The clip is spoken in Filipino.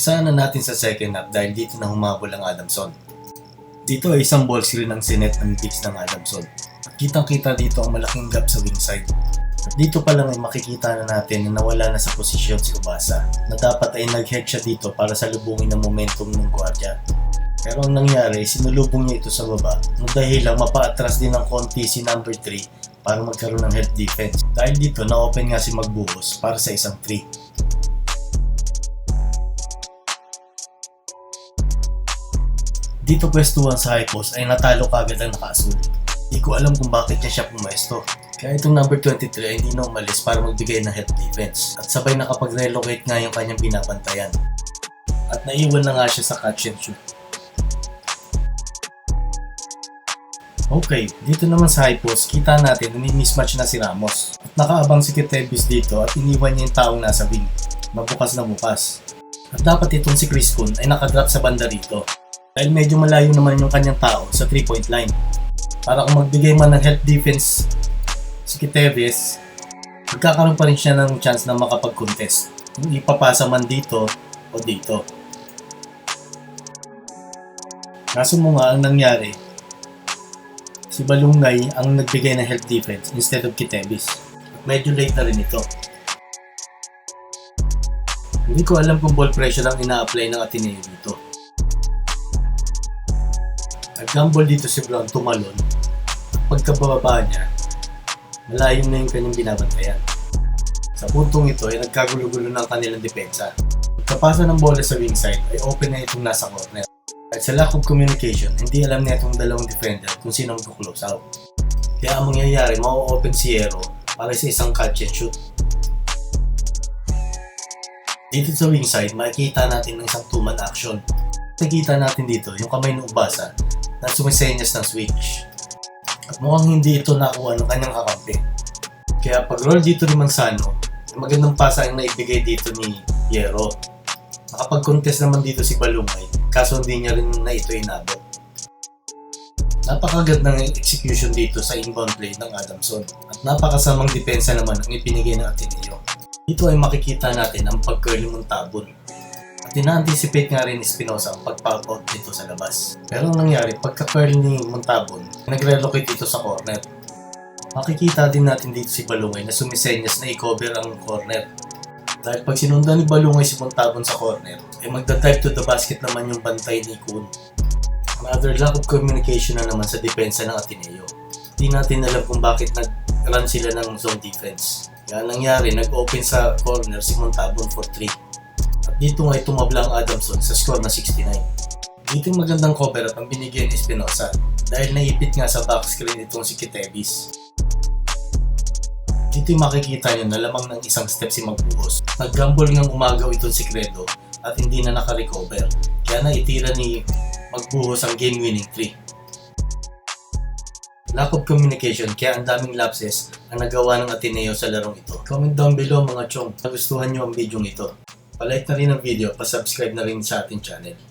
Umpisahan na natin sa second half dahil dito na humabol ang Adamson. Dito ay isang ball screen ng sinet ng bigs ng Adamson. At kitang-kita dito ang malaking gap sa wing side. Dito pa lang ay makikita na natin na nawala na sa posisyon si Ubasa na dapat ay nag-head siya dito para sa lubungin ng momentum ng gwardiya. Pero ang nangyari, sinulubong niya ito sa baba na dahil lang mapa-atras din ng konti si number 3 para magkaroon ng health defense. Dahil dito, na-open nga si Magbuhos para sa isang 3. Dito pwestuhan sa high post ay natalo kagad ang nakaasul. Di ko alam kung bakit niya siya pumesto. Kaya itong number 23 ay hindi na umalis para magbigay ng health defense. At sabay nakapag-relocate nga yung kanyang binabantayan. At naiwan na nga siya sa catch and shoot. Okay, dito naman sa high post, kita natin na mismatch na si Ramos. At nakaabang si Kitebis dito at iniwan niya yung taong nasa wing. Mabukas na bukas. At dapat itong si Chris Kun ay nakadrop sa banda rito. Dahil medyo malayo naman yung kanyang tao sa 3-point line. Para kung magbigay man ng health defense si Kitebis, magkakaroon pa rin siya ng chance na makapag-contest. Kung ipapasa man dito o dito. Kaso mo nga ang nangyari, si Balungay ang nagbigay ng health defense instead of Kitebis. At medyo late na rin ito. Hindi ko alam kung ball pressure ang ina-apply ng Ateneo dito. Nag-gamble dito si Brown tumalon. Pagkababa niya, malayo na yung kanyang binabantayan. Sa puntong ito ay nagkagulo-gulo ng kanilang depensa. Pagkapasa ng bola sa wing side ay open na itong nasa corner. At sa lack of communication, hindi alam niya itong dalawang defender kung sino mag-close out. Kaya ang mangyayari, mau-open si Hero para sa isang catch and shoot. Dito sa wing side, makikita natin ng isang two-man action. Nakikita natin dito yung kamay ng Ubasa na sumisenyas ng switch. At mukhang hindi ito nakuha ng kanyang kakampi. Kaya pag roll dito ni Manzano, magandang pasa ang naibigay dito ni Hero. Nakapag-contest naman dito si Balumay, kaso hindi niya rin na ito inabot. Napakagandang execution dito sa inbound play ng Adamson at napakasamang depensa naman ang ipinigay ng Ateneo. Dito ay makikita natin ang pag-curl ng tabon. At ina-anticipate nga rin ni Espinosa ang pag-pop dito sa labas. Pero ang nangyari, pagka-curl ni Montabon, nag-relocate dito sa corner. Makikita din natin dito si Balungay na sumisenyas na i-cover ang corner. Dahil pag sinundan ni Balungay si Montabon sa corner, ay magda-dive to the basket naman yung bantay ni Kun. Another lack of communication na naman sa depensa ng Ateneo. Hindi natin alam kung bakit nag-run sila ng zone defense. Kaya nangyari, nag-open sa corner si Montabon for 3. At dito nga tumabla ang Adamson sa score na 69. Dito magandang cover up ang binigyan ni Espinosa dahil naipit nga sa back screen itong si Kitebis. Dito makikita nyo na lamang ng isang step si Magbuhos. Nag-gamble ngang umagaw itong si Credo at hindi na nakarecover. Kaya naitira ni Magbuhos ang game-winning 3. Lack of communication kaya ang daming lapses ang nagawa ng Ateneo sa larong ito. Comment down below mga chong, nagustuhan nyo ang video ito. Palike na rin ang video, pasubscribe na rin sa ating channel.